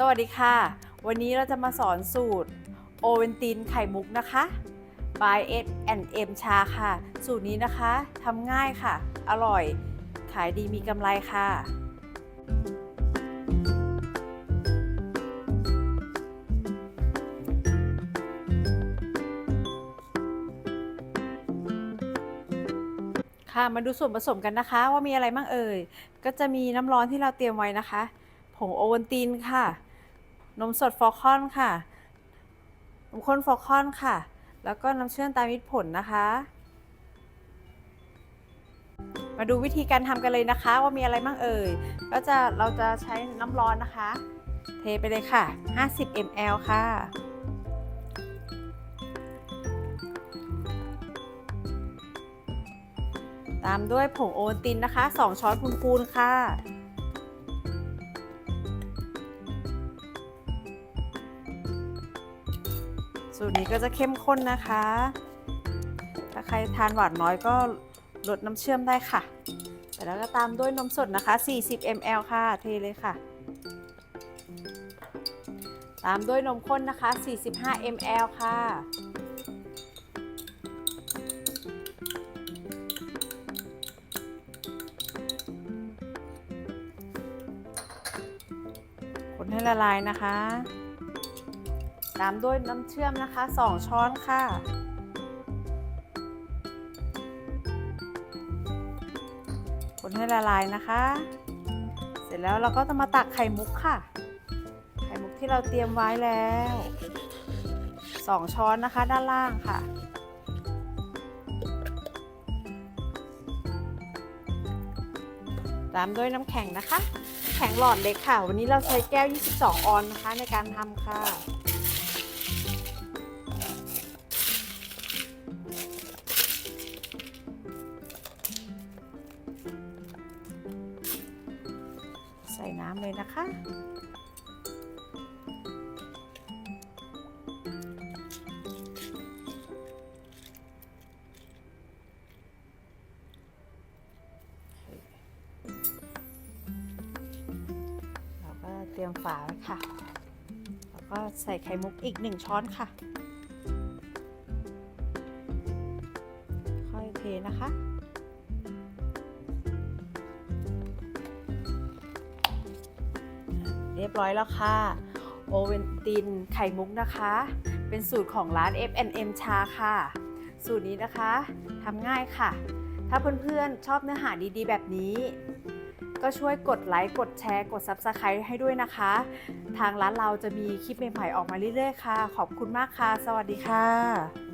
สวัสดีค่ะ วันนี้เราจะมาสอนสูตรโอเวนตินไข่มุกนะคะ by S and M ชาค่ะ สูตรนี้นะคะทำง่ายค่ะ อร่อย ขายดีมีกำไรค่ะ ค่ะ มาดูส่วนผสมกันนะคะ ว่ามีอะไรบ้างเอ่ย ก็จะมีน้ำร้อนที่เราเตรียมไว้นะคะ ผงโอวัลตินค่ะ นมสดฟอลคอนค่ะ นมข้นฟอลคอนค่ะ แล้วก็น้ำเชื่อมตามิตรผลนะคะ มาดูวิธีการทำกันเลยนะคะ ว่ามีอะไรบ้างเอ่ย ก็จะเราจะใช้น้ำร้อนนะคะ เทไปเลยค่ะ 50 ml ค่ะตามด้วยผงโอตินนะคะ 2 ช้อนพูนๆค่ะ สูตรนี้ก็จะเข้มข้นนะคะ ถ้าใครทานหวานน้อยก็ลดน้ำเชื่อมได้ค่ะ แต่แล้วก็ตามด้วยนมสดนะคะ 40 ml ค่ะ เทเลยค่ะ ตามด้วยนมข้นนะคะ 45 ml ค่ะ คนให้ละลายนะคะ ตามด้วยน้ำเชื่อมนะคะ 2 ช้อนค่ะ คนให้ละลายนะคะ เสร็จแล้วเราก็จะมาตักไข่มุกค่ะ ไข่มุกที่เราเตรียมไว้แล้ว 2 ช้อนนะคะด้านล่างค่ะตามด้วยน้ำแข็งนะคะ แข็งหลอดเล็กค่ะ วันนี้เราใช้แก้ว 22 ออนนะคะในการทำค่ะ ใส่น้ำเลยนะคะ เราก็เตรียมฝาไว้ค่ะ แล้วก็ใส่ไข่มุกอีกหนึ่งช้อนค่ะ ค่อยเทนะคะ เรียบร้อยแล้วค่ะ โอเวนตินไข่มุกนะคะ เป็นสูตรของร้าน F&M ชาค่ะ สูตรนี้นะคะทำง่ายค่ะ ถ้าเพื่อนๆ ชอบเนื้อหาดีๆ แบบนี้ ก็ช่วยกดไลค์ กดแชร์ กด Subscribe ให้ด้วยนะคะ ทางร้านเราจะมีคลิปใหม่ๆออกมาเรื่อยๆ ค่ะ ขอบคุณมากค่ะ สวัสดีค่ะ